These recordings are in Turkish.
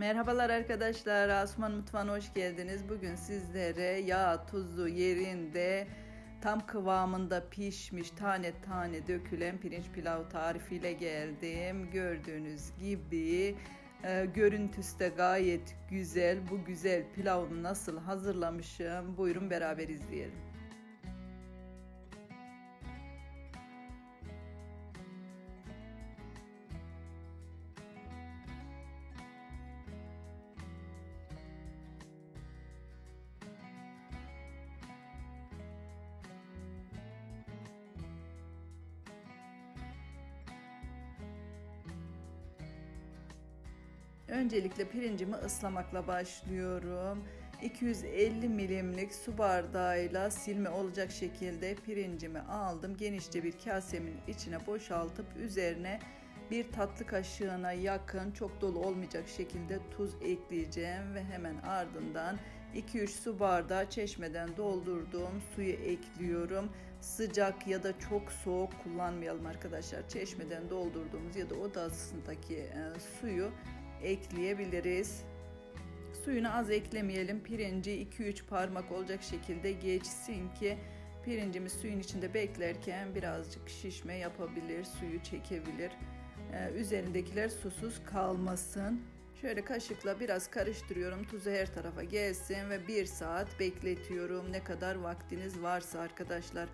Merhabalar arkadaşlar, Asuman Mutfağı'na hoş geldiniz. Bugün sizlere yağ, tuzu yerinde tam kıvamında pişmiş tane tane dökülen pirinç pilav tarifiyle geldim. Gördüğünüz gibi e, görüntüsü de gayet güzel. Bu güzel pilavımı nasıl hazırlamışım? Buyurun beraber izleyelim. Öncelikle pirincimi ıslamakla başlıyorum. 250 milimlik su bardağıyla silme olacak şekilde pirincimi aldım. Genişçe bir kasemin içine boşaltıp üzerine bir tatlı kaşığına yakın çok dolu olmayacak şekilde tuz ekleyeceğim ve hemen ardından 2-3 su bardağı çeşmeden doldurduğum suyu ekliyorum. Sıcak ya da çok soğuk kullanmayalım arkadaşlar. Çeşmeden doldurduğumuz ya da oda ısısındaki e, suyu ekleyebiliriz. Suyunu az eklemeyelim. Pirinci 2-3 parmak olacak şekilde geçsin ki pirincimiz suyun içinde beklerken birazcık şişme yapabilir, suyu çekebilir. Ee, üzerindekiler susuz kalmasın. Şöyle kaşıkla biraz karıştırıyorum. Tuzu her tarafa gelsin ve bir saat bekletiyorum. Ne kadar vaktiniz varsa arkadaşlar.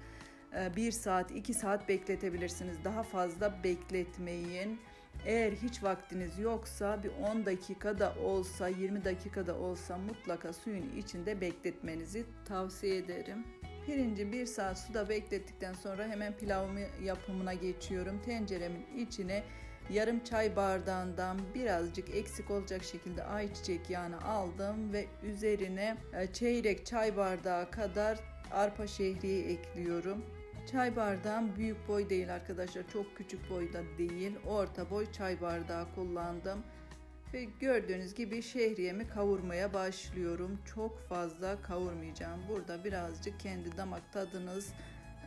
Ee, bir saat, iki saat bekletebilirsiniz. Daha fazla bekletmeyin. Eğer hiç vaktiniz yoksa bir 10 dakikada olsa 20 dakikada olsa mutlaka suyun içinde bekletmenizi tavsiye ederim. Pirinci bir saat suda beklettikten sonra hemen pilavımı yapımına geçiyorum. Tenceremin içine yarım çay bardağından birazcık eksik olacak şekilde ayçiçek yağını aldım ve üzerine e, çeyrek çay bardağı kadar arpa şehriye ekliyorum. Çay bardağım büyük boy değil arkadaşlar. Çok küçük boyda değil. Orta boy çay bardağı kullandım. Ve gördüğünüz gibi şehriyemi kavurmaya başlıyorum. Çok fazla kavurmayacağım. Burada birazcık kendi damak tadınız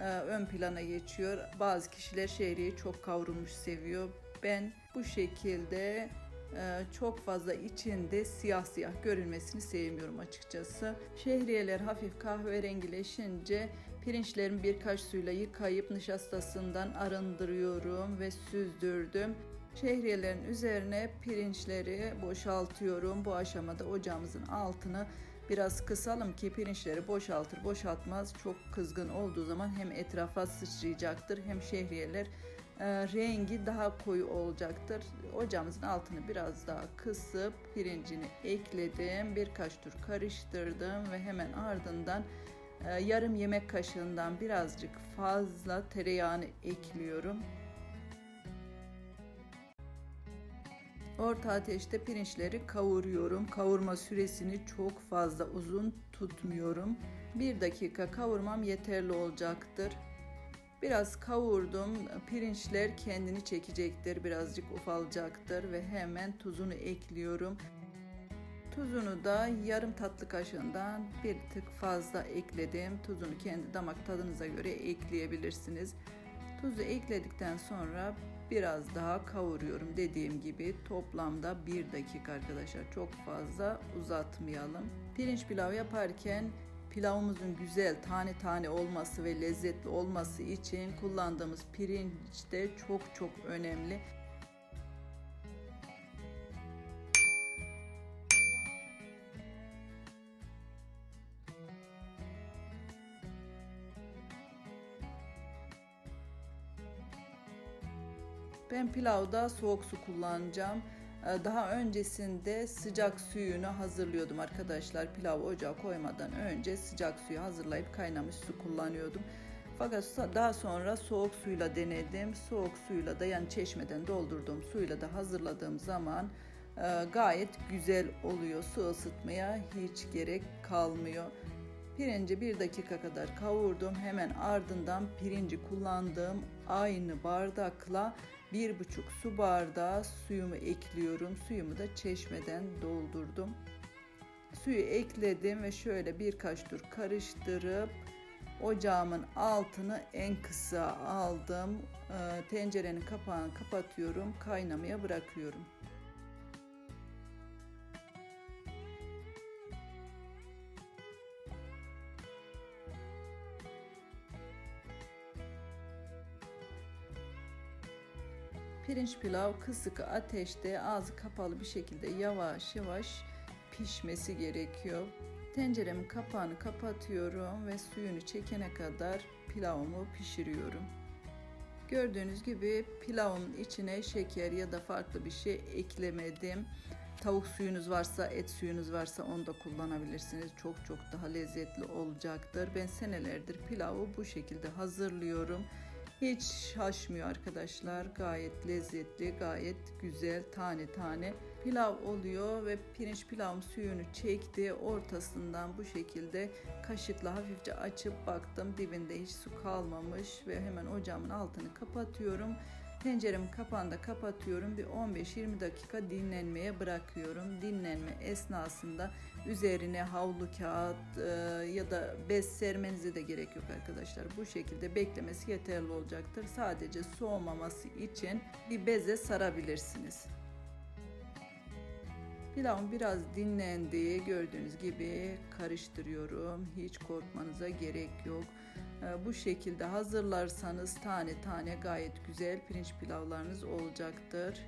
e, ön plana geçiyor. Bazı kişiler şehriyeyi çok kavrulmuş seviyor. Ben bu şekilde e, çok fazla içinde siyah siyah görünmesini sevmiyorum açıkçası. Şehriyeler hafif kahverengileşince pirinçlerimi birkaç suyla yıkayıp nişastasından arındırıyorum ve süzdürdüm. Şehriyelerin üzerine pirinçleri boşaltıyorum. Bu aşamada ocağımızın altını biraz kısalım ki pirinçleri boşaltır boşaltmaz çok kızgın olduğu zaman hem etrafa sıçrayacaktır hem şehriyeler e, rengi daha koyu olacaktır. Ocağımızın altını biraz daha kısıp pirincini ekledim. Birkaç tur karıştırdım ve hemen ardından yarım yemek kaşığından birazcık fazla tereyağını ekliyorum. Orta ateşte pirinçleri kavuruyorum. Kavurma süresini çok fazla uzun tutmuyorum. Bir dakika kavurmam yeterli olacaktır. Biraz kavurdum. Pirinçler kendini çekecektir. Birazcık ufalacaktır ve hemen tuzunu ekliyorum. Tuzunu da yarım tatlı kaşığından bir tık fazla ekledim. Tuzunu kendi damak tadınıza göre ekleyebilirsiniz. Tuzu ekledikten sonra biraz daha kavuruyorum. Dediğim gibi toplamda bir dakika arkadaşlar. Çok fazla uzatmayalım. Pirinç pilav yaparken pilavımızın güzel tane tane olması ve lezzetli olması için kullandığımız pirinç de çok çok önemli. Ben pilavda soğuk su kullanacağım. Ee, daha öncesinde sıcak suyunu hazırlıyordum arkadaşlar. Pilav ocağa koymadan önce sıcak suyu hazırlayıp kaynamış su kullanıyordum. Fakat daha sonra soğuk suyla denedim. Soğuk suyla da yani çeşmeden doldurduğum suyla da hazırladığım zaman e, gayet güzel oluyor. Su ısıtmaya hiç gerek kalmıyor. Pirinci bir dakika kadar kavurdum. Hemen ardından pirinci kullandığım aynı bardakla bir buçuk su bardağı suyumu ekliyorum. Suyumu da çeşmeden doldurdum. Suyu ekledim ve şöyle birkaç tur karıştırıp ocağımın altını en kısa aldım. Ee, tencerenin kapağını kapatıyorum. Kaynamaya bırakıyorum. Pirinç pilav kısık ateşte ağzı kapalı bir şekilde yavaş yavaş pişmesi gerekiyor. Tenceremin kapağını kapatıyorum ve suyunu çekene kadar pilavımı pişiriyorum. Gördüğünüz gibi pilavın içine şeker ya da farklı bir şey eklemedim. Tavuk suyunuz varsa, et suyunuz varsa onu da kullanabilirsiniz. Çok çok daha lezzetli olacaktır. Ben senelerdir pilavı bu şekilde hazırlıyorum. Hiç şaşmıyor arkadaşlar. Gayet lezzetli, gayet güzel tane tane pilav oluyor ve pirinç pilavım suyunu çekti. Ortasından bu şekilde kaşıkla hafifçe açıp baktım. Dibinde hiç su kalmamış ve hemen ocağımın altını kapatıyorum. Tenceremin kapağını da kapatıyorum. Bir 15-20 dakika dinlenmeye bırakıyorum. Dinlenme esnasında üzerine havlu kağıt e, ya da bez sermenize de gerek yok arkadaşlar. Bu şekilde beklemesi yeterli olacaktır. Sadece soğumaması için bir beze sarabilirsiniz. Pilavım biraz dinlendiği gördüğünüz gibi karıştırıyorum. Hiç korkmanıza gerek yok. Ee, Bu şekilde hazırlarsanız tane tane gayet güzel pirinç pilavlarınız olacaktır.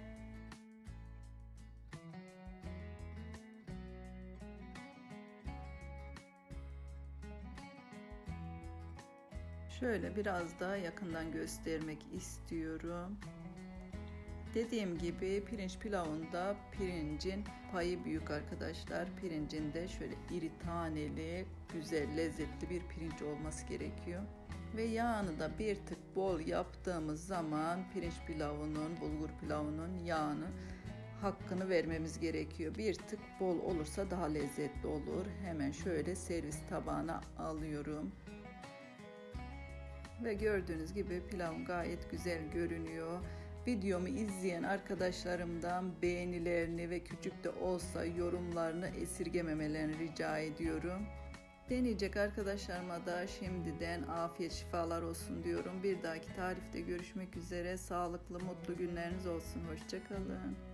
Şöyle biraz daha yakından göstermek istiyorum. Dediğim gibi pirinç pilavında pirincin payı büyük arkadaşlar. Pirincin de şöyle iri taneli, güzel, lezzetli bir pirinç olması gerekiyor. Ve yağını da bir tık bol yaptığımız zaman pirinç pilavının, bulgur pilavının yağını hakkını vermemiz gerekiyor. Bir tık bol olursa daha lezzetli olur. Hemen şöyle servis tabağına alıyorum. Ve gördüğünüz gibi pilavım gayet güzel görünüyor. Videomu izleyen arkadaşlarımdan beğenilerini ve küçük de olsa yorumlarını esirgememelerini rica ediyorum. Deneyecek arkadaşlarıma da şimdiden afiyet şifalar olsun diyorum. Bir dahaki tarifte görüşmek üzere. Sağlıklı, mutlu günleriniz olsun. Hoşçakalın.